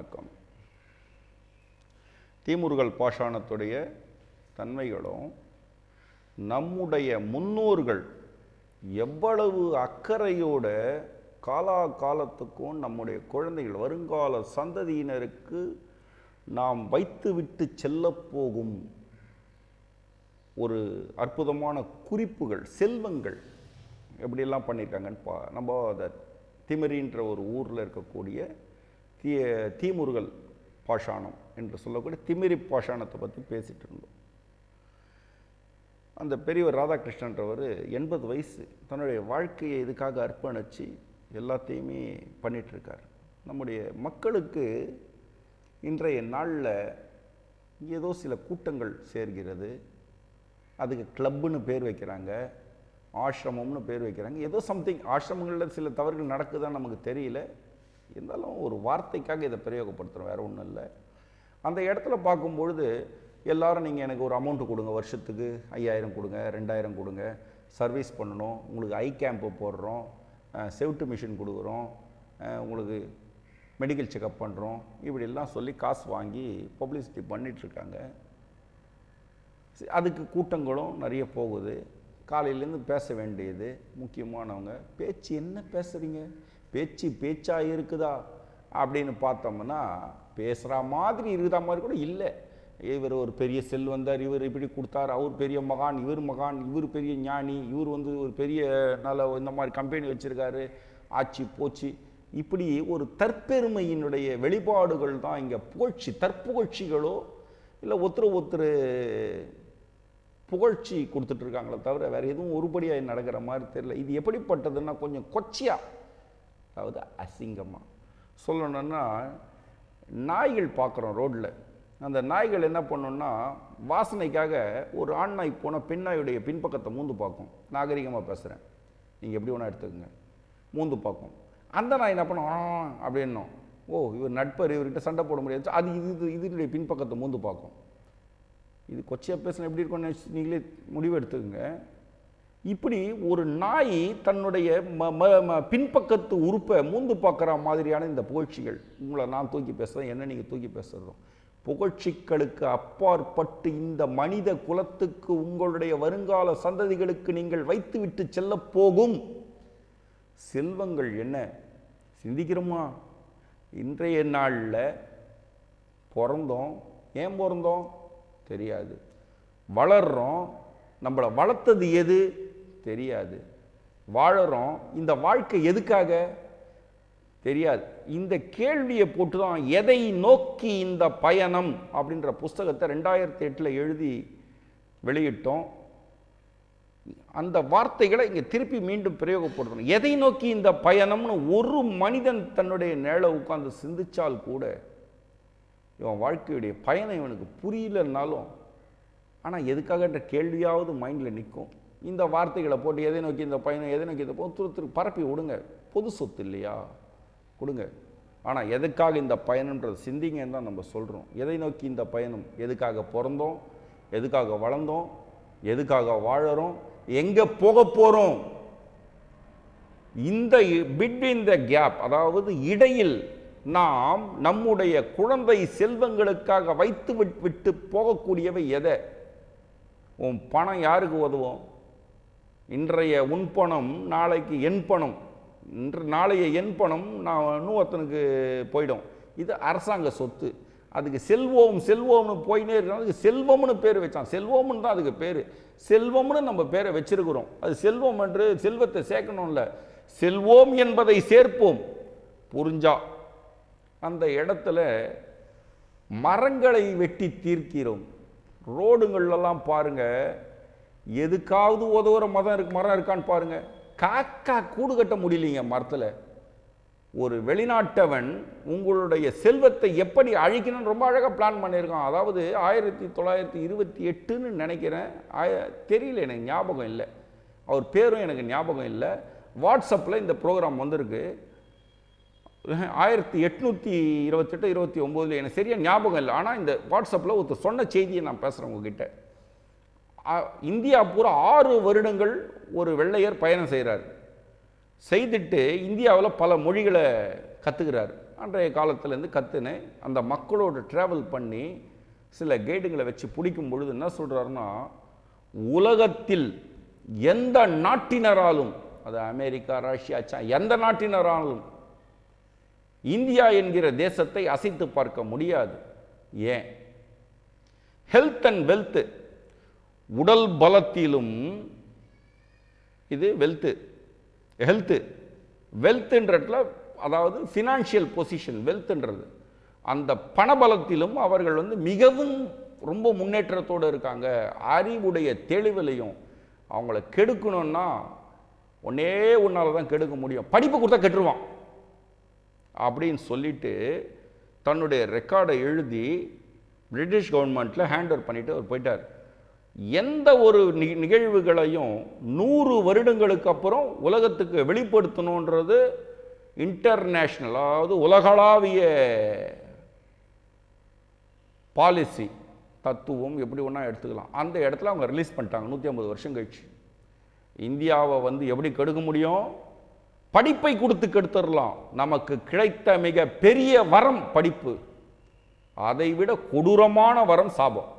வணக்கம். தீமுருகல் பாஷாணத்துடைய தன்மைகளும் நம்முடைய முன்னோர்கள் எவ்வளவு அக்கறையோட காலா காலத்துக்கும் நம்முடைய குழந்தைகள் வருங்கால சந்ததியினருக்கு நாம் வைத்துவிட்டு செல்ல போகும் ஒரு அற்புதமான குறிப்புகள் செல்வங்கள் எப்படியெல்லாம் பண்ணியிருக்காங்கன்னு பா நம்ம அதை திமிரின்ற ஒரு ஊரில் இருக்கக்கூடிய தீ தீமுருகல் பாஷாணம் என்று சொல்லக்கூடிய திமிரி பாஷாணத்தை பற்றி பேசிகிட்டு இருந்தோம். அந்த பெரியவர் ராதாகிருஷ்ணன்றவர் எண்பது வயசு தன்னுடைய வாழ்க்கையை இதுக்காக அர்ப்பணித்து எல்லாத்தையுமே பண்ணிகிட்ருக்கார் நம்முடைய மக்களுக்கு இன்றைய நாளில் ஏதோ சில கூட்டங்கள் சேர்கிறது. அதுக்கு கிளப்புன்னு பேர் வைக்கிறாங்க ஆசிரமம்னு பேர் வைக்கிறாங்க. ஏதோ சம்திங் ஆசிரமங்களில் சில தவறுகள் நடக்குதான்னு நமக்கு தெரியல. இருந்தாலும் ஒரு வார்த்தைக்காக இதை பிரயோகப்படுத்துகிறோம் வேறு ஒன்றும் இல்லை. அந்த இடத்துல பார்க்கும்பொழுது எல்லோரும் நீங்கள் எனக்கு ஒரு அமௌண்ட்டு கொடுங்க வருஷத்துக்கு ஐயாயிரம் கொடுங்க ரெண்டாயிரம் கொடுங்க சர்வீஸ் பண்ணணும் உங்களுக்கு ஐ கேம்ப்பு போடுறோம் செவ்ட்டு செவிட்டு மிஷின் கொடுக்குறோம் உங்களுக்கு மெடிக்கல் செக்கப் பண்ணுறோம் இப்படிலாம் சொல்லி காசு வாங்கி பப்ளிசிட்டி பண்ணிகிட்ருக்காங்க அதுக்கு கூட்டங்களும் நிறைய போகுது. காலையிலேருந்து பேச வேண்டியது முக்கியமானவங்க பேச்சு என்ன பேசுகிறீங்க பேச்சு பேச்சாக இருக்குதா அப்படின்னு பார்த்தோம்னா பேசுகிற மாதிரி இருக்குதா மாதிரி கூட இல்லை. இவர் ஒரு பெரிய செல்வந்தார் இவர் இப்படி கொடுத்தார் அவர் பெரிய மகான் இவர் மகான் இவர் பெரிய ஞானி இவர் வந்து ஒரு பெரிய நல்ல இந்த மாதிரி கம்பெனி வச்சுருக்காரு ஆச்சு போச்சு. இப்படி ஒரு தற்பெருமையினுடைய வெளிப்பாடுகள் தான் இங்கே புகழ்ச்சி தற்புகழ்ச்சிகளோ இல்லை ஒருத்தர் ஒருத்தர் புகழ்ச்சி கொடுத்துட்ருக்காங்களே தவிர வேறு எதுவும் ஒருபடியாக நடக்கிற மாதிரி தெரியல. இது எப்படிப்பட்டதுன்னா கொஞ்சம் கொச்சியாக அதாவது அசிங்கமாக சொல்லணுன்னா நாய்கள் பார்க்குறோம் ரோட்டில் அந்த நாய்கள் என்ன பண்ணுன்னா வாசனைக்காக ஒரு ஆண் நாய் போனால் பெண் நாயுடைய பின்பக்கத்தை மூந்து பார்க்கும். நாகரிகமாக பேசுகிறேன் நீங்கள் எப்படி வேணால் எடுத்துக்கோங்க. மூந்து பார்க்கும். அந்த நாய் என்ன பண்ணும்? அப்படின்னும். ஓ இவர் நட்பர் இவர்கிட்ட சண்டை போட முடியாது. அது இது இது இதனுடைய பின்பக்கத்தை மூந்து பார்க்கும். இது கொச்சையாக பேசினா எப்படி இருக்கும்னு நீங்களே முடிவு எடுத்துக்கோங்க. இப்படி ஒரு நாய் தன்னுடைய ம ம ம- பின்பக்கத்து உறுப்பை மூந்து பார்க்குற மாதிரியான இந்த புகழ்ச்சிகள். உங்களை நான் தூக்கி பேசுகிறேன் என்ன நீங்கள் தூக்கி பேசுகிறதும் புகழ்ச்சிகளுக்கு அப்பாற்பட்டு இந்த மனித குலத்துக்கு உங்களுடைய வருங்கால சந்ததிகளுக்கு நீங்கள் வைத்துவிட்டு செல்ல போகும். செல்வங்கள் என்ன? சிந்திக்கிறோமா? இன்றைய நாளில் பிறந்தோம். ஏன் பிறந்தோம்? தெரியாது. வளர்றோம். நம்மளை வளர்த்தது எது? தெரியாது. வாழறோம். இந்த வாழ்க்கை எதுக்காக? தெரியாது. இந்த கேள்வியை போட்டு தான் எதை நோக்கி இந்த பயணம் அப்படின்ற புஸ்தகத்தை ரெண்டாயிரத்தி எட்டில் எழுதி வெளியிட்டோம். அந்த வார்த்தைகளை இங்கே திருப்பி மீண்டும் பிரயோகப்படுத்தணும். எதை நோக்கி இந்த பயணம்னு ஒரு மனிதன் தன்னுடைய நிழலை உட்கார்ந்து சிந்திச்சால் கூட இவன் வாழ்க்கையுடைய பயணம் இவனுக்கு புரியலன்னாலும் ஆனால் எதுக்காகன்ற கேள்வியாவது மைண்டில் நிற்கும். இந்த வார்த்தைகளை போட்டு எதை நோக்கி இந்த பயணம் எதை நோக்கி இந்த ஒருத்தருக்கு பரப்பி விடுங்க. பொது சொத்து இல்லையா? கொடுங்க. ஆனால் எதுக்காக இந்த பயணம்ன்றது சிந்திங்கன்னு தான் நம்ம சொல்கிறோம் எதை நோக்கி இந்த பயணம்? எதுக்காக பிறந்தோம்? எதுக்காக வளர்ந்தோம்? எதுக்காக வாழறோம்? எங்கே போக போகிறோம் இந்த பிட்வீன் த கேப் அதாவது இடையில் நாம் நம்முடைய குழந்தை செல்வங்களுக்காக வைத்து விட்டு போகக்கூடியவை எதை? உன் பணம் யாருக்கு உதவும்? இன்றைய உன் பணம் நாளைக்கு என் பணம். இன்று நாளைய என் பணம் நான் இன்னொருத்தனுக்கு போயிடும். இது அரசாங்க சொத்து. அதுக்கு செல்வோம் செல்வோம்னு போயினே இருக்கிறோம் அதுக்கு செல்வம்னு பேர் வச்சான். செல்வம்னு தான் அதுக்கு பேர். செல்வம்னு நம்ம பேரை வச்சிருக்கிறோம். அது செல்வம் என்று செல்வத்தை சேர்க்கணும்ல. செல்வோம் என்பதை சேர்ப்போம். புரிஞ்சா? அந்த இடத்துல மரங்களை வெட்டி தீர்க்கிறோம். ரோடுங்களெல்லாம் பாருங்கள் எதுக்காவது உதவுற மதம் இருக்கு மரம் இருக்கான்னு பாருங்க. காக்கா கூடு கட்ட முடியலைங்க மரத்தில். ஒரு வெளிநாட்டவன் உங்களுடைய செல்வத்தை எப்படி அழிக்கணும்னு ரொம்ப அழகாக பிளான் பண்ணியிருக்கான். அதாவது ஆயிரத்தி தொள்ளாயிரத்தி இருபத்தி எட்டுன்னு நினைக்கிறேன். ஆய தெரியல எனக்கு ஞாபகம் இல்லை. அவர் பேரும் எனக்கு ஞாபகம் இல்லை. வாட்ஸ்அப்பில் இந்த ப்ரோக்ராம் வந்திருக்கு. ஆயிரத்தி எட்நூற்றி இருபத்தெட்டு இருபத்தி ஒம்போதில் எனக்கு சரியாக ஞாபகம் இல்லை. ஆனால் இந்த வாட்ஸ்அப்பில் ஒருத்தர் சொன்ன செய்தியை நான் பேசுகிறேன் உங்ககிட்ட. இந்தியா பூரா ஆறு வருடங்கள் ஒரு வெள்ளையர் பயணம் செய்கிறார். செய்துட்டு இந்தியாவில் பல மொழிகளை கற்றுக்கிறாரு அன்றைய காலத்துலேருந்து கற்றுன்னு அந்த மக்களோட ட்ராவல் பண்ணி சில கைடுங்களை வச்சு பிடிக்கும் பொழுது என்ன சொல்கிறாருன்னா உலகத்தில் எந்த நாட்டினராலும் அது அமெரிக்கா ரஷ்யா சா எந்த நாட்டினராலும் இந்தியா என்கிற தேசத்தை அசைத்து பார்க்க முடியாது. ஏன்? ஹெல்த் அண்ட் வெல்த்து உடல் பலத்திலும் இது வெல்த்து ஹெல்த்து வெல்த்துன்றதுல அதாவது ஃபினான்ஷியல் பொசிஷன் வெல்த்துன்றது அந்த பணபலத்திலும் அவர்கள் வந்து மிகவும் ரொம்ப முன்னேற்றத்தோடு இருக்காங்க. அறிவுடைய தெளிவிலையும் அவங்கள கெடுக்கணும்னா ஒன்னே ஒன்றால் தான் கெடுக்க முடியும். படிப்பு கொடுத்தா கெட்டுருவான். அப்படின்னு சொல்லிட்டு தன்னுடைய ரெக்கார்டை எழுதி பிரிட்டிஷ் கவர்மெண்ட்டில் ஹேண்ட் ஓவர் பண்ணிவிட்டு அவர் போயிட்டார். எந்த ஒரு நி- நிகழ்வுகளையும் நூறு வருடங்களுக்கு அப்புறம் உலகத்துக்கு வெளிப்படுத்தணுன்றது இன்டர்நேஷ்னல் அதாவது உலகளாவிய பாலிசி தத்துவம் எப்படி ஒன்றா எடுத்துக்கலாம். அந்த இடத்துல அவங்க ரிலீஸ் பண்ணிட்டாங்க நூற்றி ஐம்பது வருஷம் கழிச்சு. இந்தியாவை வந்து எப்படி கெடுக்க முடியும்? படிப்பை கொடுத்து கெடுத்துடலாம். நமக்கு கிடைத்த மிக பெரிய வரம் படிப்பு. அதை விட கொடூரமான வரம் சாபம்.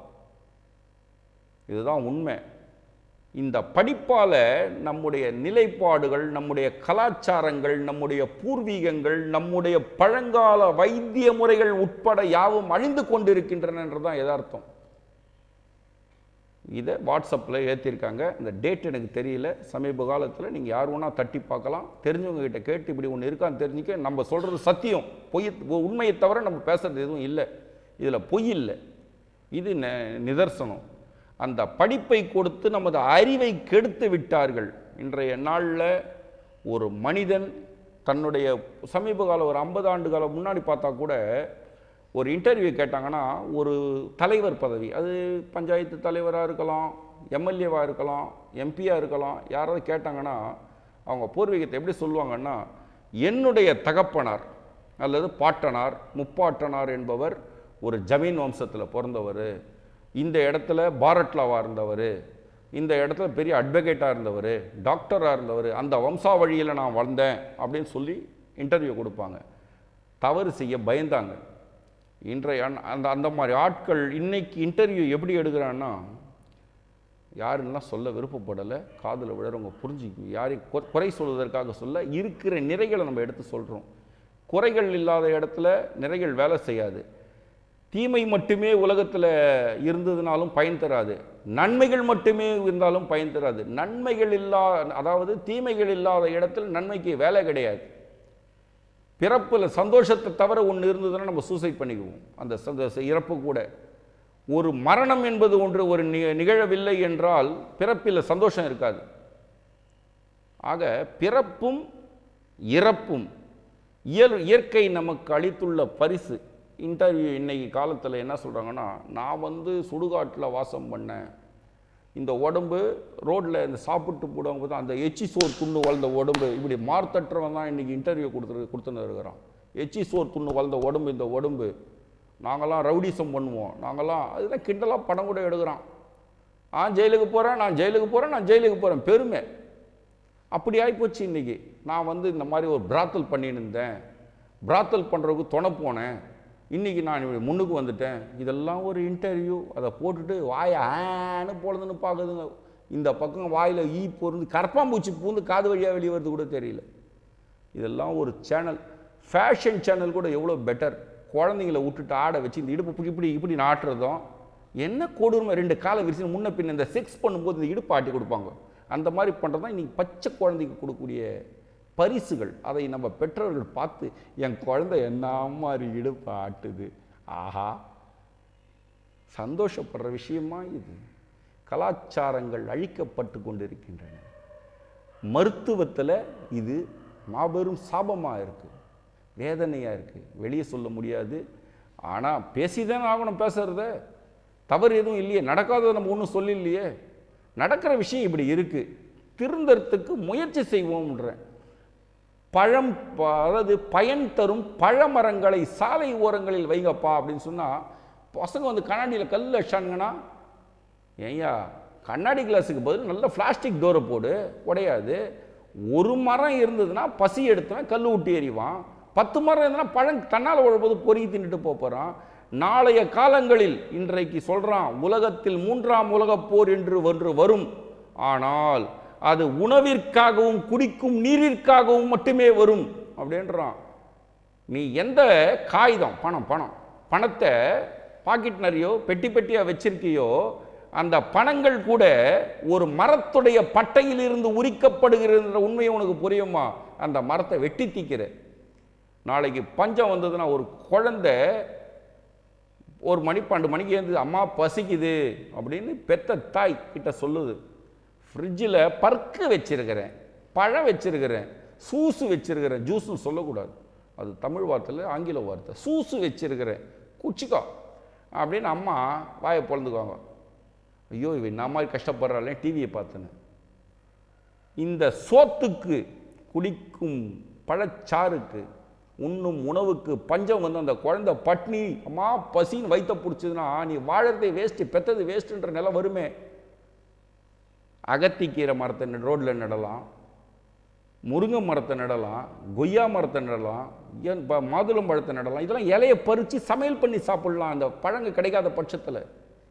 இதுதான் உண்மை. இந்த படிப்பால் நம்முடைய நிலைப்பாடுகள் நம்முடைய கலாச்சாரங்கள் நம்முடைய பூர்வீகங்கள் நம்முடைய பழங்கால வைத்திய முறைகள் உட்பட யாவும் அழிந்து கொண்டிருக்கின்றன என்றுதான் எதார்த்தம் இதை வாட்ஸ்அப்பில் ஏற்றிருக்காங்க இந்த டேட் எனக்கு தெரியல. சமீப காலத்தில் நீங்கள் யார் வேணால் தட்டி பார்க்கலாம். தெரிஞ்சவங்க கிட்ட கேட்டு இப்படி ஒன்று இருக்கான்னு தெரிஞ்சுக்க நம்ம சொல்கிறது சத்தியம். பொய் உண்மையை தவிர நம்ம பேசுறது எதுவும் இல்லை. இதில் பொய் இல்லை. இது ந- நிதர்சனம். அந்த படிப்பை கொடுத்து நமது அறிவை கெடுத்து விட்டார்கள். இன்றைய நாளில் ஒரு மனிதன் தன்னுடைய சமீப காலம் ஒரு ஐம்பது ஆண்டு காலம் முன்னாடி பார்த்தா கூட ஒரு இன்டர்வியூ கேட்டாங்கன்னா ஒரு தலைவர் பதவி. அது பஞ்சாயத்து தலைவராக இருக்கலாம் எம்எல்ஏவாக இருக்கலாம் எம்பியாக இருக்கலாம் யாராவது கேட்டாங்கன்னா அவங்க பூர்வீகத்தை எப்படி சொல்லுவாங்கன்னா என்னுடைய தகப்பனார் அல்லது பாட்டனார் முப்பாட்டனார் என்பவர் ஒரு ஜமீன் வம்சத்தில் பிறந்தவர். இந்த இடத்துல பாரட்லாவாக இருந்தவர் இந்த இடத்துல பெரிய அட்வொகேட்டாக இருந்தவர் டாக்டராக இருந்தவர் அந்த வம்சாவழியில் நான் வளர்ந்தேன் அப்படின்னு சொல்லி இன்டர்வியூ கொடுப்பாங்க. தவறு செய்ய பயந்தாங்க. இன்றைய அந்த அந்த மாதிரி ஆட்கள் இன்னைக்கு இன்டர்வியூ எப்படி எடுக்கிறான்னா யாருன்னா சொல்ல விருப்பப்படலை காதில் விழுறவங்க புரிஞ்சுக்கு யாரையும் கொ- குறை சொல்வதற்காக சொல்ல இருக்கிற நிறைகளை நம்ம எடுத்து சொல்கிறோம் குறைகள் இல்லாத இடத்துல நிறைகள் வேலை செய்யாது. தீமை மட்டுமே உலகத்தில் இருந்ததுனாலும் பயன் தராது. நன்மைகள் மட்டுமே இருந்தாலும் பயன் தராது. நன்மைகள் இல்லா அதாவது தீமைகள் இல்லாத இடத்தில் நன்மைக்கு வேலை கிடையாது. பிறப்பில் சந்தோஷத்தை தவிர ஒன்று இருந்ததுன்னா நம்ம சூசைட் பண்ணிக்குவோம். அந்த சந்தோஷ இறப்பு கூட. ஒரு மரணம் என்பது ஒன்று ஒரு நிகழவில்லை என்றால் பிறப்பில் சந்தோஷம் இருக்காது. ஆக பிறப்பும் இறப்பும் இயல் இயற்கை நமக்கு அளித்துள்ள பரிசு. இன்டர்வியூ இன்றைக்கி காலத்தில் என்ன சொல்கிறாங்கன்னா நான் வந்து சுடுகாட்டில் வாசம் பண்ணேன். இந்த உடம்பு ரோட்டில் இந்த சாப்பிட்டு போடுவாங்க தான் அந்த எச்சி சோர் துண்ணு வளர்ந்த உடம்பு இப்படி மார்த்தற்றவன் தான் இன்றைக்கி இன்டர்வியூ கொடுத்துரு கொடுத்துன்னு இருக்கிறான். எச்சி சோர் துண்ணு வளர்ந்த உடம்பு இந்த உடம்பு. நாங்களாம் ரவுடிசம் பண்ணுவோம். நாங்களாம் அதுதான் கிண்டலாக படம் கூட எடுக்கிறான். ஆ ஜெயிலுக்கு போகிறேன் நான் ஜெயிலுக்கு போகிறேன் நான் ஜெயிலுக்கு போகிறேன் பெருமை. அப்படி ஆகிப்போச்சு இன்றைக்கி நான் வந்து இந்த மாதிரி ஒரு பிராத்தல் பண்ணின்னு இருந்தேன். பிராத்தல் பண்ணுறதுக்கு துணை போனேன். இன்றைக்கி நான் முன்னுக்கு வந்துட்டேன். இதெல்லாம் ஒரு இன்டர்வியூ அதை போட்டுட்டு வாயை ஆன்னு போடுதுன்னு பார்க்குதுங்க. இந்த பக்கம் வாயில் ஈ பொருந்து கரப்பாம்பூச்சி பூந்து காது வழியாக வெளியே வருது கூட தெரியல. இதெல்லாம் ஒரு சேனல் ஃபேஷன் சேனல் கூட எவ்வளோ பெட்டர் குழந்தைங்கள விட்டுட்டு ஆட வச்சு இந்த இடுப்பு இப்படி இப்படி இப்படி நாட்டுறதும் என்ன கொடுமை? ரெண்டு காலை விரிச்சு முன்ன பின்ன இந்த செக்ஸ் பண்ணும்போது இந்த இடுப்பு ஆட்டி கொடுப்பாங்க. அந்த மாதிரி பண்ணுறது தான் இன்றைக்கி பச்சை குழந்தைக்கு கொடுக்கக்கூடிய பரிசுகள். அதை நம்ம பெற்றவர்கள் பார்த்து என் குழந்தை என்ன மாதிரி இடுப்பு ஆட்டுது? ஆஹா! சந்தோஷப்படுற விஷயமா இது. கலாச்சாரங்கள் அழிக்கப்பட்டு கொண்டிருக்கின்றன. மருத்துவத்தில் இது மாபெரும் சாபமாக இருக்குது வேதனையாக இருக்குது வெளியே சொல்ல முடியாது. ஆனால் பேசிதானே ஆகணும் பேசுகிறத தவறு எதுவும் இல்லையே. நடக்காததை நம்ம ஒன்றும் சொல்லலையே. நடக்கிற விஷயம் இப்படி இருக்குது திருந்தறத்துக்கு முயற்சி செய்வோம்ன்றேன். பழம் அதாவது பயன் தரும் பழமரங்களை சாலை ஓரங்களில் வைங்கப்பா அப்படின்னு சொன்னால் பசங்க வந்து கண்ணாடியில் கல் அடிச்சானுங்கன்னா ஏய்யா கண்ணாடி கிளாஸுக்கு பதில் நல்ல பிளாஸ்டிக் டோரை போடு உடையாது. ஒரு மரம் இருந்ததுன்னா பசி எடுத்தவன் கல் விட்டு எறிவான். பத்து மரம் இருந்ததுன்னா பழம் தன்னால் உழப்போது பொறுக்கி தின்னுட்டு போகிறான் நாளைய காலங்களில் இன்றைக்கு சொல்கிறான் உலகத்தில் மூன்றாம் உலகப் போர் என்று ஒன்று வரும். ஆனால் அது உணவிற்காகவும் குடிக்கும் நீரிற்காகவும் மட்டுமே வரும் அப்படின்றான். நீ எந்த காகிதம் பணம் பணம் பணத்தை பாக்கெட் நிறையோ பெட்டி பெட்டியாக வச்சிருக்கியோ அந்த பணங்கள் கூட ஒரு மரத்துடைய பட்டையிலிருந்து உரிக்கப்படுகிற உண்மையை உனக்கு புரியுமா? அந்த மரத்தை வெட்டி தீக்கிற. நாளைக்கு பஞ்சம் வந்ததுன்னா ஒரு குழந்தை ஒரு மணி பன்னெண்டு மணிக்கு எழுந்தது அம்மா பசிக்குது அப்படின்னு பெத்த தாய் கிட்ட சொல்லுது. ஃப்ரிட்ஜில் பர்க்கு வச்சிருக்கிறேன் பழம் வச்சிருக்கிறேன் சூசு வச்சிருக்கிறேன் ஜூஸ்னு சொல்லக்கூடாது. அது தமிழ் வார்த்தையில் ஆங்கில வார்த்தை. சூசு வச்சிருக்கிறேன். குச்சிக்கோ. அப்படின்னு அம்மா வாயை பிறந்துக்குவாங்க ஐயோ இவன் நான் மாதிரி கஷ்டப்படுறாளே டிவியை பார்த்தேன்னு. இந்த சோத்துக்கு குடிக்கும் பழச்சாறுக்கு உண்ணும் உணவுக்கு பஞ்சம் வந்து அந்த குழந்தை பட்னி அம்மா பசின்னு வயிற்ற பிடிச்சதுன்னா நீ வாழறதே வேஸ்ட்டு பெத்தது வேஸ்ட்டுன்ற நிலை வருமே. அகத்திக்கீரை மரத்தை ரோட்டில் நடலாம். முருங்கை மரத்தை நடலாம். கொய்யா மரத்தை நடலாம். ஏன் மாதுளம் பழத்தை நடலாம். இதெல்லாம் இலையை பறித்து சமையல் பண்ணி சாப்பிடலாம். அந்த பழங்கள் கிடைக்காத பட்சத்தில்.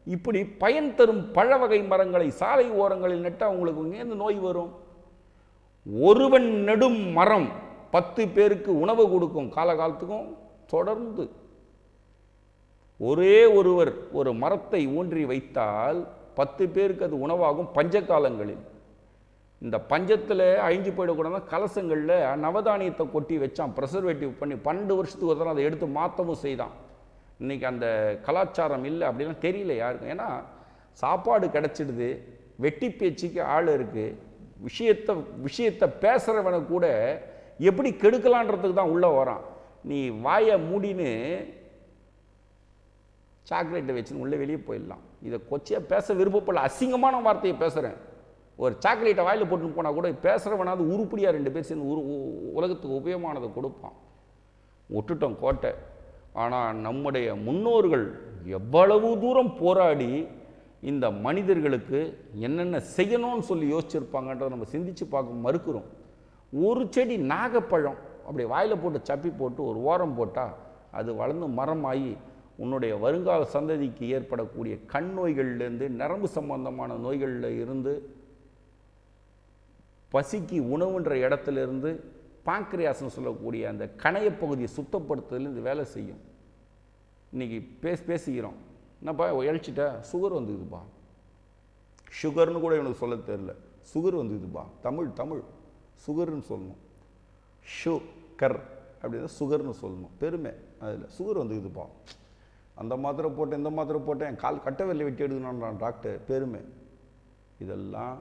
இப்படி பயன் தரும் பழ வகை மரங்களை சாலை ஓரங்களில் நட்டால் அவங்களுக்கு இங்கேருந்து நோய் வரும். ஒருவன் நெடும் மரம் பத்து பேருக்கு உணவு கொடுக்கும் காலகாலத்துக்கும் தொடர்ந்து. ஒரே ஒருவர் ஒரு மரத்தை ஊன்றி வைத்தால் பத்து பேருக்கு அது உணவாகும் பஞ்ச காலங்களில் இந்த பஞ்சத்தில் அழிஞ்சு போயிடக்கூடாது கலசங்களில் நவதானியத்தை கொட்டி வச்சான் ப்ரெசர்வேட்டிவ் பண்ணி பன்னெண்டு வருஷத்துக்கு ஒரு தடவை அதை எடுத்து மாற்றவும் செய்தான். இன்றைக்கி அந்த கலாச்சாரம் இல்லை அப்படிலாம் தெரியல யாருக்கும். ஏன்னா சாப்பாடு கிடச்சிடுது வெட்டி பேச்சுக்கு ஆள் இருக்குது விஷயத்தை விஷயத்தை பேசுகிறவனை கூட எப்படி கெடுக்கலான்றதுக்கு தான் உள்ளே வரான். நீ வாயை மூடின்னு சாக்லேட்டை வச்சுன்னு உள்ளே வெளியே போயிடலாம். இதை கொச்சையாக பேச விருப்பப்படல. அசிங்கமான வார்த்தையை பேசுகிறேன் ஒரு சாக்லேட்டை வாயில் போட்டுன்னு போனால் கூட பேசுகிறவனாவது உருப்படியாக ரெண்டு பேர் சேர்ந்து உரு உ- உலகத்துக்கு உபயோகமானதை கொடுப்பான். விட்டுட்டோம் கோட்டை. ஆனால் நம்முடைய முன்னோர்கள் எவ்வளவு தூரம் போராடி இந்த மனிதர்களுக்கு என்னென்ன செய்யணும்னு சொல்லி யோசிச்சிருப்பாங்கன்றதை நம்ம சிந்திச்சு பார்க்க மறுக்கிறோம். ஒரு செடி நாகப்பழம் அப்படி வாயில் போட்டு சப்பி போட்டு ஒரு ஓரம் போட்டால் அது வளர்ந்து மரமாகி உன்னுடைய வருங்கால சந்ததிக்கு ஏற்படக்கூடிய கண் நோய்கள்லேருந்து நரம்பு சம்பந்தமான நோய்களில் இருந்து பசிக்கு உணவுன்ற இடத்துல இருந்து பாங்க்ரியாஸ்னு சொல்லக்கூடிய அந்த கணைய பகுதியை சுத்தப்படுத்துறதுல வேலை செய்யும். இன்னைக்கு பேசி பேசிக்கிறோம். என்னப்பா இழைச்சிட்ட? சுகர் வந்துக்குதுப்பா சுகர்னு கூட எனக்கு சொல்ல தெரில சுகர் வந்துக்குதுப்பா தமிழ் தமிழ். சுகர்னு சொல்லணும். ஷு கர் அப்படின்னா சுகர்னு சொல்லணும். பெருமை. அதில் சுகர் வந்துக்குதுப்பா அந்த மாத்திரை போட்டேன் இந்த மாத்திரை போட்டேன். கால் கட்டை வெட்டி எடுக்கணுன்றான் டாக்டர் பெருமை. இதெல்லாம்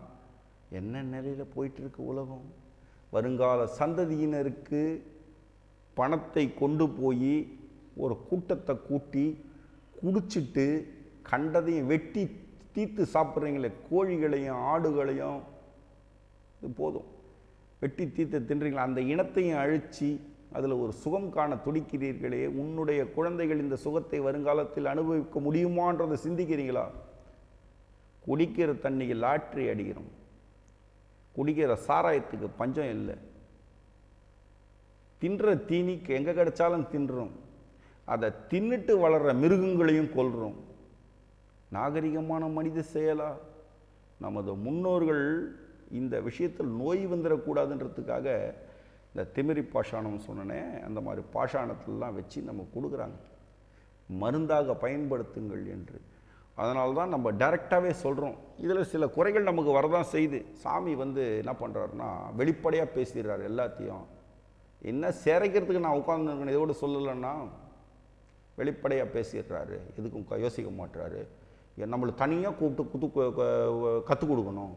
என்ன நிலையில் போயிட்டுருக்கு உலகம்? வருங்கால சந்ததியினருக்கு பணத்தை கொண்டு போய் ஒரு கூட்டத்தை கூட்டி குடிச்சிட்டு கண்டதையும் வெட்டி தீர்த்து சாப்பிட்றீங்களே கோழிகளையும் ஆடுகளையும் இது போதும். வெட்டி தீர்த்து தின்றீங்களா அந்த இனத்தையும் அழித்து அதில் ஒரு சுகம் காண துடிக்கிறீர்களே உன்னுடைய குழந்தைகள் இந்த சுகத்தை வருங்காலத்தில் அனுபவிக்க முடியுமான்றதை சிந்திக்கிறீங்களா குடிக்கிற தண்ணிக்கு லாட்ரி அடிக்கிறோம். குடிக்கிற சாராயத்துக்கு பஞ்சம் இல்லை. தின்ற தீனிக்கு எங்கே கிடைச்சாலும் தின்றோம். அதை தின்னுட்டு வளர்கிற மிருகங்களையும் கொள்கிறோம் நாகரிகமான மனித செயலா? நமது முன்னோர்கள் இந்த விஷயத்தில் நோய் வந்துடக்கூடாதுன்றதுக்காக இந்த திமிரி பாஷாணம் சொன்னனே அந்த மாதிரி பாஷாணத்திலலாம் வச்சு நம்ம கொடுக்குறாங்க. மருந்தாக பயன்படுத்துங்கள் என்று. அதனால தான் நம்ம டைரெக்டாகவே சொல்கிறோம் இதில் சில குறைகள் நமக்கு வரதான் செய்யுது. சாமி வந்து என்ன பண்ணுறாருன்னா வெளிப்படையாக பேசிடுறாரு எல்லாத்தையும். என்ன சேரைக்கிறதுக்கு நான் உட்காந்துருக்கேன் இதோட சொல்லலைன்னா வெளிப்படையாக பேசிடுறாரு. எதுக்கும் யோசிக்க மாட்டுறாரு. நம்மளை தனியாக கூப்பிட்டு குத்து கற்றுக் கொடுக்கணும்.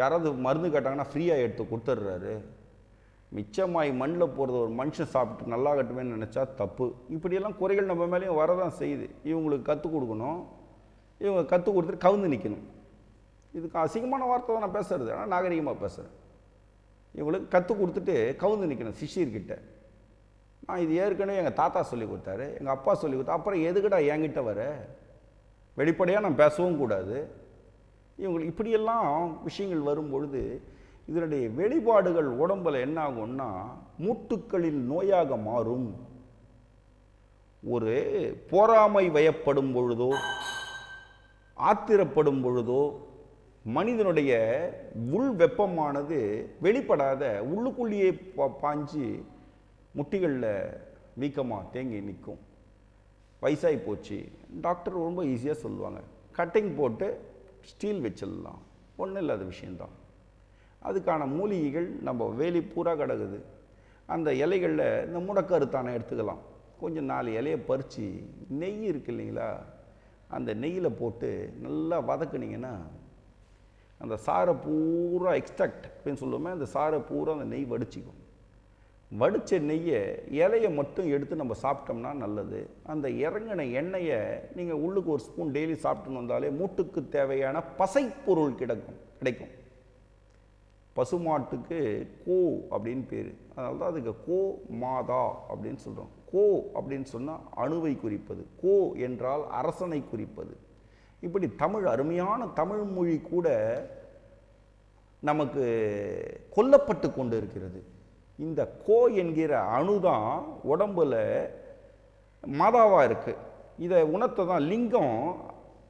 யாராவது மருந்து கேட்டாங்கன்னா ஃப்ரீயாக எடுத்து கொடுத்துட்றாரு. மிச்சமாய் மண்ணில் போகிறது ஒரு மனுஷன் சாப்பிட்டு நல்லா கட்டுவேன்னு நினச்சா தப்பு. இப்படியெல்லாம் குறைகள் நம்ம மேலேயும் வரதான் செய்யுது. இவங்களுக்கு கற்றுக் கொடுக்கணும். இவங்க கற்றுக் கொடுத்துட்டு கவுந்து நிற்கணும். இதுக்கு அசிங்கமான வார்த்தை தான் நான் பேசுறது. ஆனால் நாகரிகமாக பேசுகிறேன் இவங்களுக்கு கற்றுக் கொடுத்துட்டு கவுந்து நிற்கணும் சிஷ்யர்கிட்ட. நான் இது ஏற்கனவே எங்கள் தாத்தா சொல்லி கொடுத்தாரு. எங்கள் அப்பா சொல்லி கொடுத்தா அப்புறம் எதுக்கடா என்கிட்ட வர? வெளிப்படையாக நான் பேசவும் கூடாது. இவங்களுக்கு இப்படியெல்லாம் விஷயங்கள் வரும் பொழுது இதனுடைய வெளிப்பாடுகள் உடம்புல என்ன ஆகும்னா மூட்டுக்களில் நோயாக மாறும். ஒரு போராமை வயப்படும் பொழுதோ ஆத்திரப்படும் பொழுதோ மனிதனுடைய உள் வெப்பமானது வெளிப்படாத உள்ளுக்குள்ளேயே பா- பாஞ்சு முட்டிகளில் வீக்கமாக தேங்கி நிற்கும் வயசாகி போச்சு. டாக்டர் ரொம்ப ஈஸியாக சொல்லுவாங்க. கட்டிங் போட்டு ஸ்டீல் வச்சிடலாம். ஒன்றும் இல்லாத விஷயந்தான் அதுக்கான மூலிகைகள் நம்ம வேலி பூரா கிடக்குது. அந்த இலைகளில் இந்த முடக்கருத்தானை எடுத்துக்கலாம். கொஞ்சம் நாலு இலையை பறித்து நெய் இருக்கு இல்லைங்களா? அந்த நெய்யில் போட்டு நல்லா வதக்குனிங்கன்னா அந்த சாரை பூரா எக்ஸ்ட்ராக்ட் அப்படின்னு சொல்லுவோமே அந்த சாரை பூரா அந்த நெய் வடிச்சிக்கும். வடித்த நெய்யை இலையை மட்டும் எடுத்து நம்ம சாப்பிட்டோம்னா நல்லது. அந்த இறங்கின எண்ணெயை நீங்கள் உள்ளுக்கு ஒரு ஸ்பூன் டெய்லி சாப்பிட்டுன்னு வந்தாலே மூட்டுக்கு தேவையான பசைப்பொருள் கிடைக்கும் கிடைக்கும். பசுமாட்டுக்கு கோ அப்படின்னு பேர். அதனால தான் அதுக்கு கோ மாதா அப்படின்னு சொல்கிறோம் கோ அப்படின்னு சொன்னால் அணுவை குறிப்பது. கோ என்றால் அரசனை குறிப்பது. இப்படி தமிழ் அருமையான தமிழ் மொழி கூட நமக்கு கொல்லப்பட்டு கொண்டு இருக்கிறது இந்த கோ என்கிற அணுதான் உடம்பில் மாதாவாக இருக்குது இதை உணர்த்த தான் லிங்கம்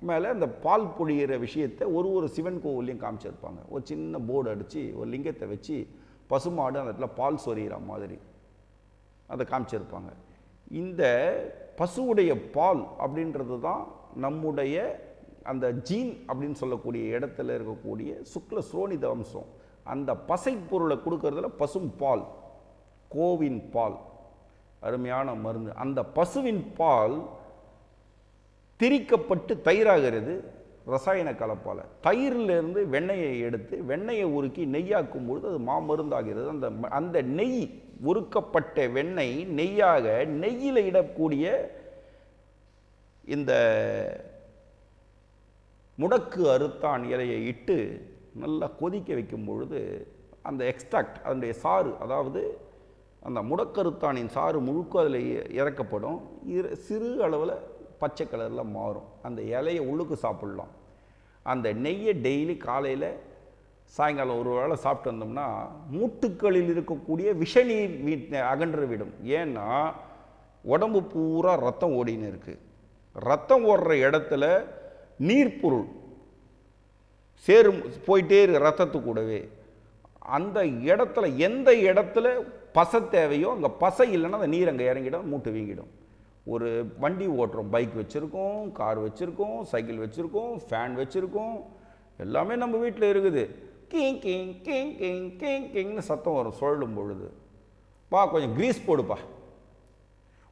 மேலே அந்த பால் பொழியிற விஷயத்தை ஒரு ஒரு சிவன் கோவிலையும் காமிச்சிருப்பாங்க. ஒரு சின்ன போர்டு அடித்து ஒரு லிங்கத்தை வச்சு பசுமாடு அந்த இடத்துல பால் சொரிகிற மாதிரி அதை காமிச்சிருப்பாங்க. இந்த பசுவுடைய பால் அப்படின்றது தான் நம்முடைய அந்த ஜீன் அப்படின்னு சொல்லக்கூடிய இடத்துல இருக்கக்கூடிய சுக்ல சுரோனித அம்சம். அந்த பசை பொருளை கொடுக்கறதுல பசும் பால் கோவின் பால் அருமையான மருந்து. அந்த பசுவின் பால் திரிக்கப்பட்டு தயிராகிறது ரசாயன கலப்பால். தயிரிலிருந்து வெண்ணெயை எடுத்து வெண்ணெயை உருக்கி நெய்யாக்கும் பொழுது அது மாமருந்தாகிறது. அந்த அந்த நெய் உருக்கப்பட்ட வெண்ணெய் நெய்யாக நெய்யில் இடக்கூடிய இந்த முடக்கு அறுத்தான் இலையை இட்டு நல்லா கொதிக்க வைக்கும் பொழுது அந்த எக்ஸ்ட்ராக்ட் அதனுடைய சாறு அதாவது அந்த முடக்கருத்தானின் சாறு முழுக்க அதில் இறக்கப்படும். இர- சிறு அளவில் பச்சை கலரில் மாறும். அந்த இலையை உள்ளுக்கு சாப்பிட்லாம். அந்த நெய்யை டெய்லி காலையில் சாயங்காலம் ஒரு வேளை சாப்பிட்டு வந்தோம்னா மூட்டுக்களில் இருக்கக்கூடிய விஷநீர் வீட் அகன்று விடும். ஏன்னா உடம்பு பூரா ரத்தம் ஓடின்னு இருக்குது ரத்தம் ஓடுற இடத்துல நீர்ப்பொருள் சேரும் போயிட்டே இருக்கு ரத்தத்து கூடவே. அந்த இடத்துல எந்த இடத்துல பசை தேவையோ அங்கே பசை இல்லைன்னா அந்த நீர் அங்கே இறங்கிடும் மூட்டு வீங்கிடும். ஒரு வண்டி ஓட்டுறோம். பைக் வச்சுருக்கோம் கார் வச்சுருக்கோம் சைக்கிள் வச்சுருக்கோம் ஃபேன் வச்சுருக்கோம். எல்லாமே நம்ம வீட்டில் இருக்குது. King king king king king கிங்னு சத்தம் வரும் சுழலும் பொழுது. பா கொஞ்சம் கிரீஸ் போடுப்பா.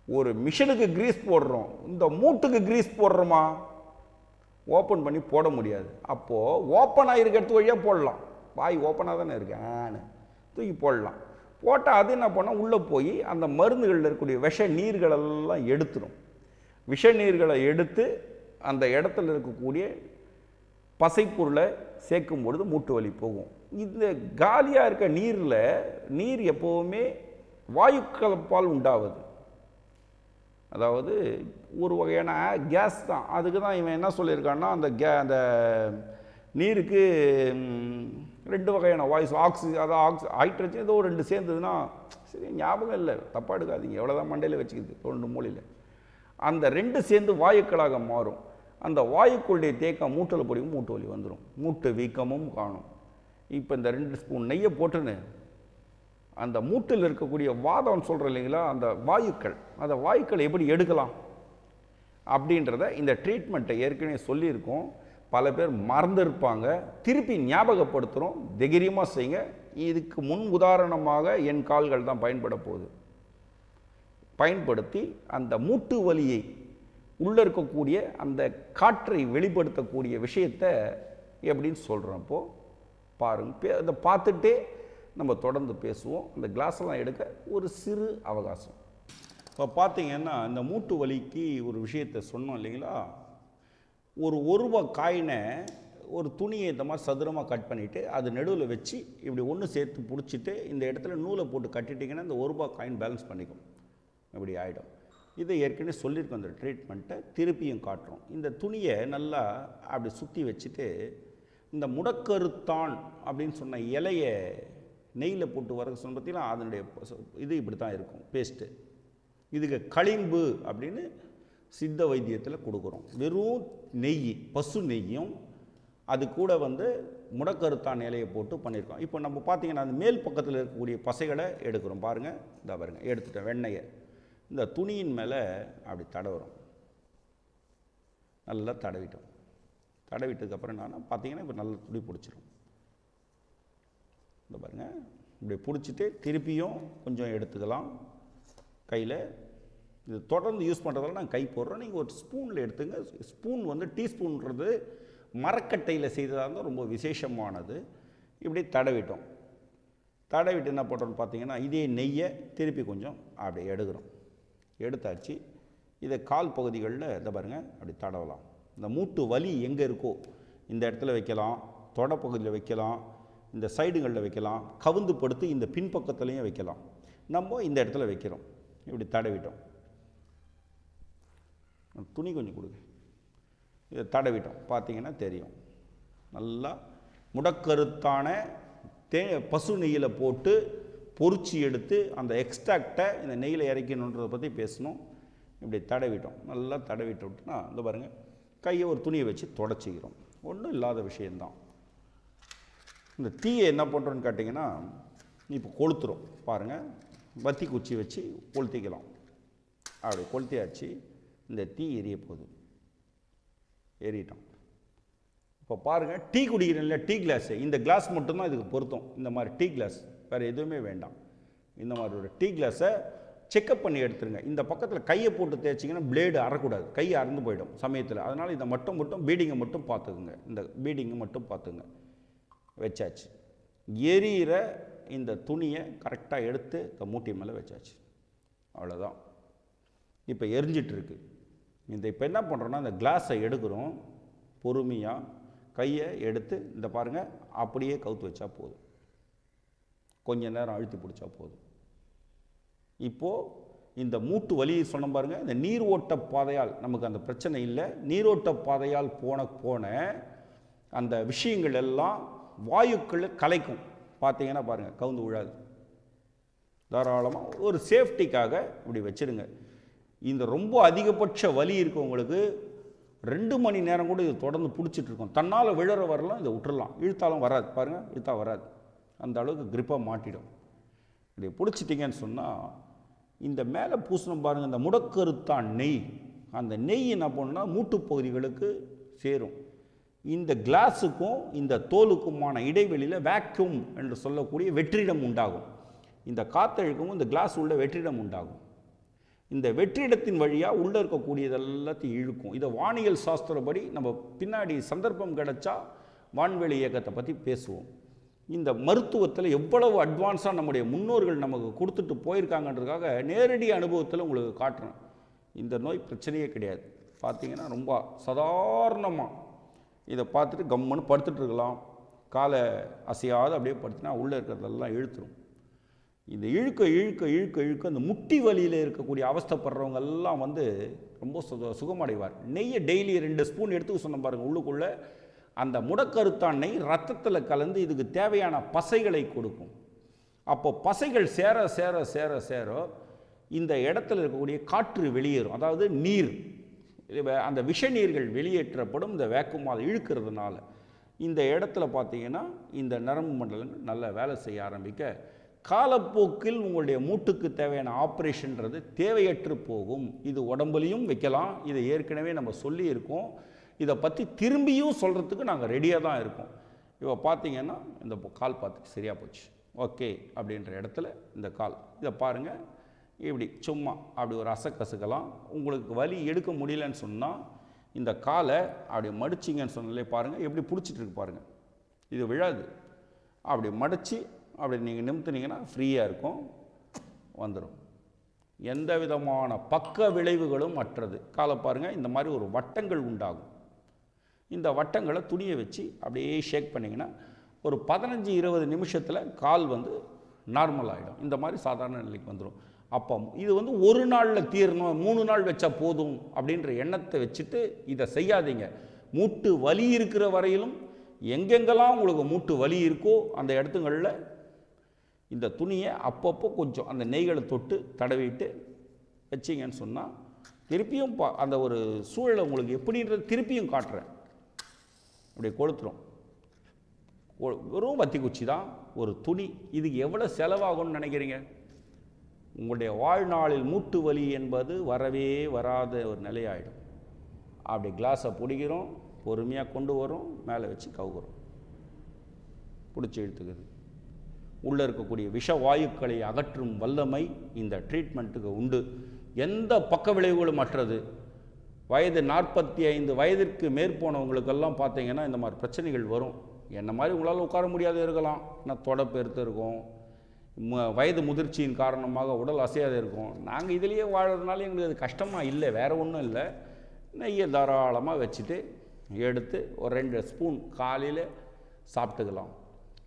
ஒரு மிஷினுக்கு கிரீஸ் போடுறோம். இந்த மூட்டுக்கு கிரீஸ் போடுறோமா? ஓப்பன் பண்ணி போட முடியாது. அப்போது ஓப்பன் ஆகிருக்கிறது வழியாக போடலாம். வாய் ஓப்பனாக தானே இருக்கேன் தூக்கி போடலாம். போட்டால் அது என்ன பண்ணால் உள்ளே போய் அந்த மருந்துகளில் இருக்கக்கூடிய விஷ நீர்களெல்லாம் எடுத்துடும் விஷ நீர்களை எடுத்து அந்த இடத்துல இருக்கக்கூடிய பசைப்பொருளை சேர்க்கும் பொழுது மூட்டு வலி போகும். இந்த காலியாக இருக்க நீரில் நீர் எப்போவுமே வாயு கலப்பால் உண்டாவது. அதாவது ஒரு வகையான கேஸ் தான். அதுக்கு தான் இவன் என்ன சொல்லியிருக்கான்னா அந்த கே அந்த நீருக்கு ரெண்டு வகையான வாய்ஸ் ஆக்சி அதாவது ஆக்சி ஹைட்ரஜன் ஏதோ ரெண்டு சேர்ந்ததுன்னா சரி ஞாபகம் இல்லை தப்பாக எடுக்காதீங்க எவ்வளோதான் மண்டையில் வச்சுக்கிது தொண்டு மூலையில். அந்த ரெண்டு சேர்ந்து வாயுக்களாக மாறும். அந்த வாயுக்களுடைய தேக்கம் மூட்டில் பொடியும் மூட்டு வலி வந்துடும் மூட்டு வீக்கமும் காணும். இப்போ இந்த ரெண்டு ஸ்பூன் நெய்யை போட்டுன்னு அந்த மூட்டில் இருக்கக்கூடிய வாதம் சொல்கிறோம் இல்லைங்களா அந்த வாயுக்கள் அந்த வாயுக்களை எப்படி எடுக்கலாம்? அப்படின்றத இந்த ட்ரீட்மெண்ட்டை ஏற்கனவே சொல்லியிருக்கோம். பல பேர் மறந்துருப்பாங்க. திருப்பி ஞாபகப்படுத்துகிறோம் தைரியமாக செய்யுங்க. இதுக்கு முன் உதாரணமாக என் கால்கள் தான் பயன்பட போகுது. பயன்படுத்தி அந்த மூட்டு வலியை உள்ளே இருக்கக்கூடிய அந்த காற்றை வெளிப்படுத்தக்கூடிய விஷயத்தை எப்படின்னு சொல்கிறப்போ பாருங்க. பே அதை பார்த்துட்டே நம்ம தொடர்ந்து பேசுவோம். அந்த கிளாஸெல்லாம் எடுக்க ஒரு சிறு அவகாசம். இப்போ பார்த்தீங்கன்னா இந்த மூட்டு வலிக்கு ஒரு விஷயத்தை சொன்னோம் இல்லைங்களா? ஒரு ஒரு ரூபா காயினை ஒரு துணியை இந்த மாதிரி சதுரமாக கட் பண்ணிவிட்டு அது நடுவில் வச்சு இப்படி ஒன்று சேர்த்து பிடிச்சிட்டு இந்த இடத்துல நூலை போட்டு கட்டிட்டிங்கன்னா இந்த ஒரு ரூபா காயின் பேலன்ஸ் பண்ணிக்கும். இப்படி ஆகிடும் இதை ஏற்கனவே சொல்லியிருக்கோம் இந்த ட்ரீட்மெண்ட்டை திருப்பியும் காட்டுறோம். இந்த துணியை நல்லா அப்படி சுற்றி வச்சுட்டு இந்த முடக்கருத்தான் அப்படின்னு சொன்ன இலையை நெய்யில் போட்டு வர சொன்ன பார்த்தீங்கன்னா அதனுடைய இது இப்படி தான் இருக்கும் பேஸ்ட்டு இதுக்கு களிம்பு அப்படின்னு சித்த வைத்தியத்தில் கொடுக்குறோம். வெறும் நெய் பசு நெய்யும் அது கூட வந்து முடக்கருத்தான் இலையை போட்டு பண்ணியிருக்கோம். இப்போ நம்ம பார்த்திங்கன்னா அந்த மேல் பக்கத்தில் இருக்கக்கூடிய பசைகளை எடுக்கிறோம். பாருங்கள் இந்த பாருங்கள் எடுத்துட்டேன் வெண்ணெயை. இந்த துணியின் மேலே அப்படி தடவுறோம். நல்லா தடவிட்டோம். தடவிட்டதுக்கப்புறம் என்னன்னா பார்த்தீங்கன்னா இப்போ நல்லா துணி பிடிச்சிரும். இந்த பாருங்கள் இப்படி பிடிச்சிட்டு திருப்பியும் கொஞ்சம் எடுத்துக்கலாம். கையில் இது தொடர்ந்து யூஸ் பண்ணுறதால நான் கை போடுறோம் நீங்கள் ஒரு ஸ்பூனில் எடுத்துங்க. ஸ்பூன் வந்து டீஸ்பூன்றது மரக்கட்டையில் செய்ததாக இருந்தால் ரொம்ப விசேஷமானது. இப்படி தடவிட்டோம். தடவிட்டு என்ன பண்ணுறோம்னு பார்த்தீங்கன்னா இதே நெய்யை திருப்பி கொஞ்சம் அப்படி எடுக்கிறோம். எடுத்தாச்சு. இதை கால் பகுதிகளில் இதை பாருங்கள் அப்படி தடவலாம். இந்த மூட்டு வலி எங்கே இருக்கோ இந்த இடத்துல வைக்கலாம் தொடப்பகுதியில் வைக்கலாம் இந்த சைடுகளில் வைக்கலாம் கவுந்து படுத்து இந்த பின்பக்கத்துலேயும் வைக்கலாம். நம்ம இந்த இடத்துல வைக்கிறோம். இப்படி தடவிட்டோம். துணி கொஞ்சம் கொடுங்க. இதை தடவிட்டோம். பார்த்தீங்கன்னா தெரியும். நல்லா முடக்கருத்தான தே பசு நெய்யில் போட்டு பொறிச்சி எடுத்து அந்த எக்ஸ்ட்ராக்டை இந்த நெய்யில் இறக்கணுன்றதை பற்றி பேசணும். இப்படி தடவிட்டோம். நல்லா தடவிட்டு விட்டுனா இந்த பாருங்கள் கையை ஒரு துணியை வச்சு தொடச்சிக்கிறோம். ஒன்றும் இல்லாத விஷயந்தான் இந்த தீயை என்ன பண்ணுறோன்னு கேட்டிங்கன்னா இப்போ கொளுத்துறோம். பாருங்கள் வத்தி குச்சி வச்சு கொளுத்திக்கலாம். அப்படி கொளுத்தியாச்சு. இந்த தீ எரிய போகுது. ஏறிட்டோம் இப்போ பாருங்கள் டீ குடிக்கிறேன்ல டீ கிளாஸு இந்த கிளாஸ் மட்டும்தான் இதுக்கு பொருத்தம். இந்த மாதிரி டீ கிளாஸ் வேறு எதுவுமே வேண்டாம். இந்த மாதிரி ஒரு டீ கிளாஸை செக்கப் பண்ணி எடுத்துருங்க. இந்த பக்கத்தில் கையை போட்டு தேய்ச்சிங்கன்னா பிளேடு அறக்கூடாது. கை அறந்து போயிடும் சமயத்தில். அதனால் இதை மட்டும் மட்டும் பீடிங்கை மட்டும் பார்த்துக்குங்க. இந்த பீடிங்கை மட்டும் பார்த்துங்க. வச்சாச்சு. எரியிற இந்த துணியை கரெக்டாக எடுத்து இந்த மூட்டை மேலே வச்சாச்சு. அவ்வளோதான் இப்போ எரிஞ்சிட்ருக்கு இந்த இப்போ என்ன பண்ணுறோன்னா இந்த கிளாஸை எடுக்கிறோம் பொறுமையாக கையை எடுத்து இந்த பாருங்கள் அப்படியே கவுத்து வச்சா போதும். கொஞ்ச நேரம் அழுத்தி பிடிச்சா போதும். இப்போது இந்த மூட்டு வலி சொன்ன பாருங்கள் இந்த நீர் பாதையால் நமக்கு அந்த பிரச்சனை இல்லை. நீரோட்ட பாதையால் போன போன அந்த விஷயங்கள் எல்லாம் வாயுக்களை கலைக்கும். பார்த்தீங்கன்னா பாருங்கள் கவுந்து விழாது. தாராளமாக ஒரு சேஃப்டிக்காக இப்படி வச்சிருங்க. இந்த ரொம்ப அதிகபட்ச வலி இருக்கவங்களுக்கு ரெண்டு மணி நேரம் கூட இது தொடர்ந்து பிடிச்சிட்டு இருக்கும் தன்னால் விழற வரலாம் இதை விட்டுறலாம். இழுத்தாலும் வராது. பாருங்கள் இழுத்தா வராது. அந்த அளவுக்கு கிரிப்பாக மாட்டிடும். இதை பிடிச்சிட்டிங்கன்னு சொன்னால் இந்த மேலே பூசணும் பாருங்கள் இந்த முடக்கருத்தான் நெய். அந்த நெய் என்ன பண்ணுன்னா மூட்டுப் பகுதிகளுக்கு சேரும். இந்த கிளாஸுக்கும் இந்த தோலுக்குமான இடைவெளியில் வேக்யூம் என்று சொல்லக்கூடிய வெற்றிடம் உண்டாகும். இந்த காத்தழுக்கும் இந்த கிளாஸ் உள்ள வெற்றிடம் உண்டாகும். இந்த வெற்றிடத்தின் வழியாக உள்ளே இருக்கக்கூடியது எல்லாத்தையும் இழுக்கும். இதை வானியல் சாஸ்திரப்படி நம்ம பின்னாடி சந்தர்ப்பம் கிடச்சா வான்வெளி இயக்கத்தை பற்றி பேசுவோம். இந்த மருத்துவத்தில் எவ்வளவு அட்வான்ஸாக நம்முடைய முன்னோர்கள் நமக்கு கொடுத்துட்டு போயிருக்காங்கன்றதுக்காக நேரடி அனுபவத்தில் உங்களுக்கு காட்டுறேன். இந்த நோய் பிரச்சனையே கிடையாது. பார்த்தீங்கன்னா ரொம்ப சாதாரணமாக இதை பார்த்துட்டு கம்முன்னு படுத்துட்டு இருக்கலாம். காலை அசையாத அப்படியே படுத்தினா உள்ளே இருக்கிறதெல்லாம் இழுத்துரும். இந்த இழுக்க இழுக்க இழுக்க இழுக்க இந்த முட்டி வலியில் இருக்கக்கூடிய அவஸ்தைப்படுறவங்க எல்லாம் வந்து ரொம்ப சுக சுகமடைவார். நெய்யை டெய்லி ரெண்டு ஸ்பூன் எடுத்துக்க சொன்ன பாருங்க உள்ளுக்குள்ளே. அந்த முடக்கருத்தான் நெய் ரத்தத்தில் கலந்து இதுக்கு தேவையான பசைகளை கொடுக்கும். அப்போ பசைகள் சேர சேர சேர சேர இந்த இடத்துல இருக்கக்கூடிய காற்று வெளியேறும். அதாவது நீர். அந்த விஷ நீர்கள் வெளியேற்றப்படும் இந்த வேக்குமாதம் இழுக்கிறதுனால. இந்த இடத்துல பார்த்தீங்கன்னா இந்த நரம்பு மண்டலங்கள் நல்லா வேலை செய்ய ஆரம்பிக்க காலப்போக்கில் உங்களுடைய மூட்டுக்கு தேவையான ஆப்ரேஷன்றது தேவையற்று போகும். இது உடம்புலையும் வைக்கலாம். இதை ஏற்கனவே நம்ம சொல்லியிருக்கோம். இதை பற்றி திரும்பியும் சொல்கிறதுக்கு நாங்கள் ரெடியாக தான் இருக்கோம். இப்போ பார்த்தீங்கன்னா இந்த கால் பார்த்துட்டு சரியாக போச்சு. ஓகே அப்படின்ற இடத்துல இந்த கால். இதை பாருங்கள் இப்படி சும்மா அப்படி ஒரு அசக்கசுக்கலாம் உங்களுக்கு வலி எடுக்க முடியலன்னு சொன்னால் இந்த காலை அப்படி மடிச்சிங்கன்னு சொன்னாலே பாருங்கள் எப்படி பிடிச்சிட்டு இருக்கு பாருங்கள் இது விழாது. அப்படி மடித்து அப்படி நீங்கள் நிமித்துனீங்கன்னா ஃப்ரீயாக இருக்கும். வந்துடும் எந்த விதமான பக்க விளைவுகளும் அற்றது காலை பாருங்கள் இந்த மாதிரி ஒரு வட்டங்கள் உண்டாகும். இந்த வட்டங்களை துணியை வச்சு அப்படியே ஷேக் பண்ணிங்கன்னா ஒரு பதினஞ்சு இருபது நிமிஷத்தில் கால் வந்து நார்மல் ஆகிடும் இந்த மாதிரி சாதாரண நிலைக்கு வந்துடும் அப்போ இது வந்து ஒரு நாளில் தீரணும் மூணு நாள் வச்சா போதும் அப்படின்ற எண்ணத்தை வச்சுட்டு இதை செய்யாதீங்க. மூட்டு வலி இருக்கிற வரையிலும் எங்கெங்கெல்லாம் உங்களுக்கு மூட்டு வலி இருக்கோ அந்த இடத்துங்களில் இந்த துணியை அப்பப்போ கொஞ்சம் அந்த நெய்களை தொட்டு தடவிட்டு வச்சிங்கன்னு சொன்னால் திருப்பியும் பா அந்த ஒரு சூழலை உங்களுக்கு எப்படின்றது திருப்பியும் காட்டுறேன். அப்படியே கொளுத்துரும். வெறும் வத்தி குச்சி தான் ஒரு துணி. இதுக்கு எவ்வளோ செலவாகும்னு நினைக்கிறீங்க? உங்களுடைய வாழ்நாளில் மூட்டு வலி என்பது வரவே வராத ஒரு நிலையாயிடும். அப்படி கிளாஸை பிடிக்கிறோம் பொறுமையாக கொண்டு வரும் மேலே வச்சு கவுகிறோம். பிடிச்சி இழுத்துக்குது. உள்ளே இருக்கக்கூடிய விஷ வாயுக்களை அகற்றும் வல்லமை இந்த ட்ரீட்மெண்ட்டுக்கு உண்டு. எந்த பக்க விளைவுகளும் அற்றது வயது நாற்பத்தி ஐந்து வயதிற்கு மேற்போனவங்களுக்கெல்லாம் பார்த்தீங்கன்னா இந்த மாதிரி பிரச்சனைகள் வரும். என்ன மாதிரி உங்களால் உட்கார முடியாது இருக்கலாம். நான் தொட பெருத்து இருக்கும். ம- வயது முதிர்ச்சியின் காரணமாக உடல் அசையாது இருக்கும். நாங்கள் இதுலேயே வாழறதுனால எங்களுக்கு அது கஷ்டமாக இல்லை. வேறு ஒன்றும் இல்லை. நெய்யை தாராளமாக வச்சுட்டு எடுத்து ஒரு ரெண்டு ஸ்பூன் காலையில் சாப்பிட்டுக்கலாம்.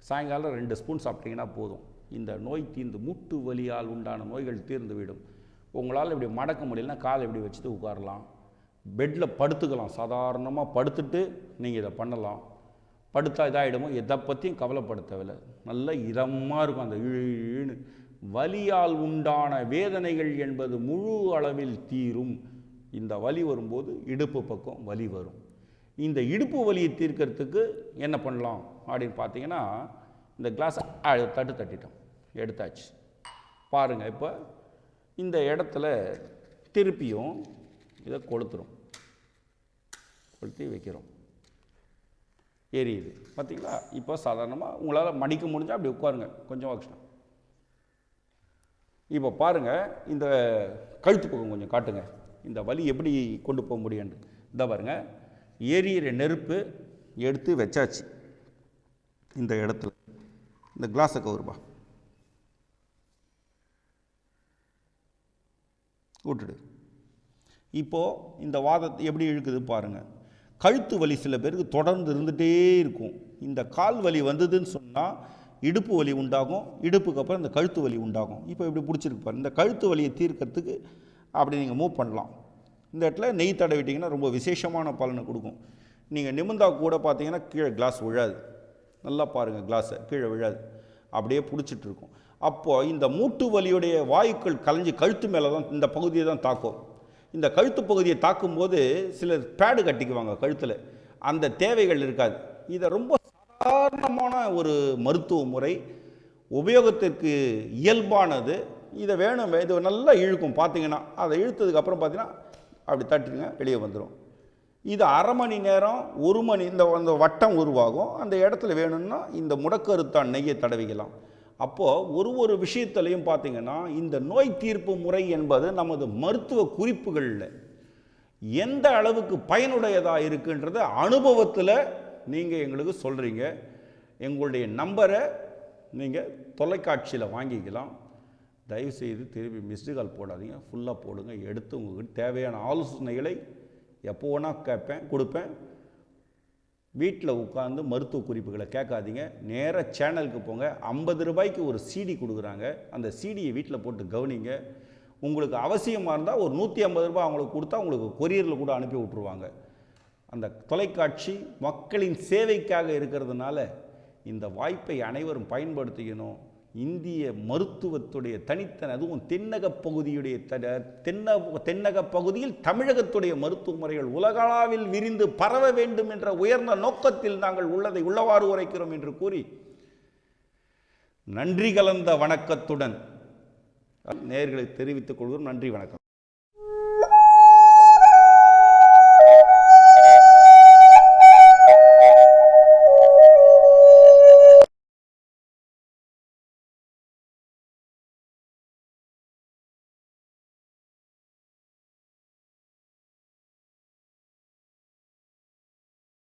சாயங்காலம் ரெண்டு ஸ்பூன் சாப்பிட்டீங்கன்னா போதும். இந்த நோய் தீர்ந்து மூட்டு வலியால் உண்டான நோய்கள் தீர்ந்து விடும் உங்களால் இப்படி மடக்க முடியலன்னா காலை இப்படி வச்சுட்டு உட்காரலாம். பெட்டில் படுத்துக்கலாம். சாதாரணமாக படுத்துட்டு நீங்கள் இதை பண்ணலாம். படுத்தா இதாகிடுமோ எதை பற்றியும் கவலைப்படுத்தவில்லை. நல்ல இதமாக இருக்கும் அந்த இழுன்னு வலியால் உண்டான வேதனைகள் என்பது முழு அளவில் தீரும். இந்த வலி வரும்போது இடுப்பு பக்கம் வலி வரும். இந்த இடுப்பு வலியை தீர்க்கறதுக்கு என்ன பண்ணலாம்? அப்படின்னு பார்த்தீங்கன்னா இந்த கிளாஸ் தட்டு தட்டிட்டோம். எடுத்தாச்சு. பாருங்கள் இப்போ இந்த இடத்துல திருப்பியும் இதை கொளுத்துறோம். கொளுத்தி வைக்கிறோம். எரியுது. பார்த்தீங்களா இப்போ சாதாரணமாக உங்களால் மடிக்க முடிஞ்சால் அப்படி உட்காருங்க. கொஞ்சம் கஷ்டம் இப்போ பாருங்கள் இந்த கழுத்து பக்கம் கொஞ்சம் காட்டுங்க. இந்த வலி எப்படி கொண்டு போக முடியும்னு. இந்த பாருங்கள் எரியிற நெருப்பு எடுத்து வச்சாச்சு. இந்த இடத்துல. இந்த கிளாஸை கவுருப்பா விட்டுடு இப்போது இந்த வாதத்தை எப்படி இழுக்குது பாருங்கள் கழுத்து வலி சில பேருக்கு தொடர்ந்து இருந்துகிட்டே இருக்கும். இந்த கால் வலி வந்ததுன்னு சொன்னால் இடுப்பு வலி உண்டாகும். இடுப்புக்கு அப்புறம் இந்த கழுத்து வலி உண்டாகும். இப்போ இப்படி பிடிச்சிருக்கு பாருங்க. இந்த கழுத்து வலியை தீர்க்கறதுக்கு அப்படி நீங்கள் மூவ் பண்ணலாம். இந்த இடத்துல நெய் தடவிட்டிங்கன்னா ரொம்ப விசேஷமான பலனை கொடுக்கும். நீங்கள் நிமிந்தா கூட பார்த்தீங்கன்னா கீழே கிளாஸ் விழாது. நல்லா பாருங்கள் கிளாஸை கீழே விழாது. அப்படியே பிடிச்சிட்டு இருக்கும் அப்போது இந்த மூட்டு வலியுடைய வாயுக்கள் கலைஞ்சி கழுத்து மேலே தான் இந்த பகுதியை தான் தாக்கும். இந்த கழுத்து பகுதியை தாக்கும்போது சிலர் பேடு கட்டிக்குவாங்க கழுத்தில். அந்த தேவைகள் இருக்காது. இதை ரொம்ப சாதாரணமான ஒரு மருத்துவ முறை. உபயோகத்திற்கு இயல்பானது. இதை வேணும் இது நல்லா இழுக்கும். பார்த்தீங்கன்னா அதை இழுத்ததுக்கப்புறம் பார்த்தீங்கன்னா அப்படி தட்டுங்க வெளியே வந்துடும் இது அரை மணி நேரம் ஒரு மணி இந்த அந்த வட்டம் உருவாகும். அந்த இடத்துல வேணும்னா இந்த முடக்கருத்தான் நெய்யை தடவிக்கலாம். அப்போது ஒரு ஒரு விஷயத்துலையும் பார்த்தீங்கன்னா இந்த நோய் தீர்ப்பு முறை என்பது நமது மருத்துவ குறிப்புகளில் எந்த அளவுக்கு பயனுடையதாக இருக்குன்றத அனுபவத்தில் நீங்கள் எங்களுக்கு சொல்கிறீங்க எங்களுடைய நம்பரை நீங்கள் தொலைக்காட்சியில் வாங்கிக்கலாம். தயவுசெய்து திருப்பி மிஸ்டு கால் போடாதீங்க. ஃபுல்லாக போடுங்க. எடுத்து உங்களுக்கு தேவையான ஆலோசனைகளை எப்போ வேணால் கேட்பேன் கொடுப்பேன். வீட்டில் உட்காந்து மருத்துவ குறிப்புகளை கேட்காதீங்க. நேராக சேனலுக்கு போங்க. ஐம்பது ரூபாய்க்கு ஒரு சீடி கொடுக்குறாங்க. அந்த சீடியை வீட்டில் போட்டு கவனிங்க. உங்களுக்கு அவசியமாக இருந்தால் ஒரு நூற்றி ஐம்பது ரூபாய் அவங்களுக்கு கொடுத்தா உங்களுக்கு கொரியரில் கூட அனுப்பி விட்ருவாங்க அந்த தொலைக்காட்சி மக்களின் சேவைக்காக இருக்கிறதுனால இந்த வாய்ப்பை அனைவரும் பயன்படுத்திக்கணும். இந்திய மருத்துவத்துடைய தனித்தன அதுவும் தென்னக பகுதியுடைய த தென்ன தென்னக பகுதியில் தமிழகத்துடைய மருத்துவ முறைகள் உலகளவில் விரிந்து பரவ வேண்டும் என்ற உயர்ந்த நோக்கத்தில் நாங்கள் உள்ளதை உள்ளவாறு உரைக்கிறோம் என்று கூறி நன்றி கலந்த வணக்கத்துடன் நேர்களை தெரிவித்துக் கொள்கிறோம். நன்றி வணக்கம்.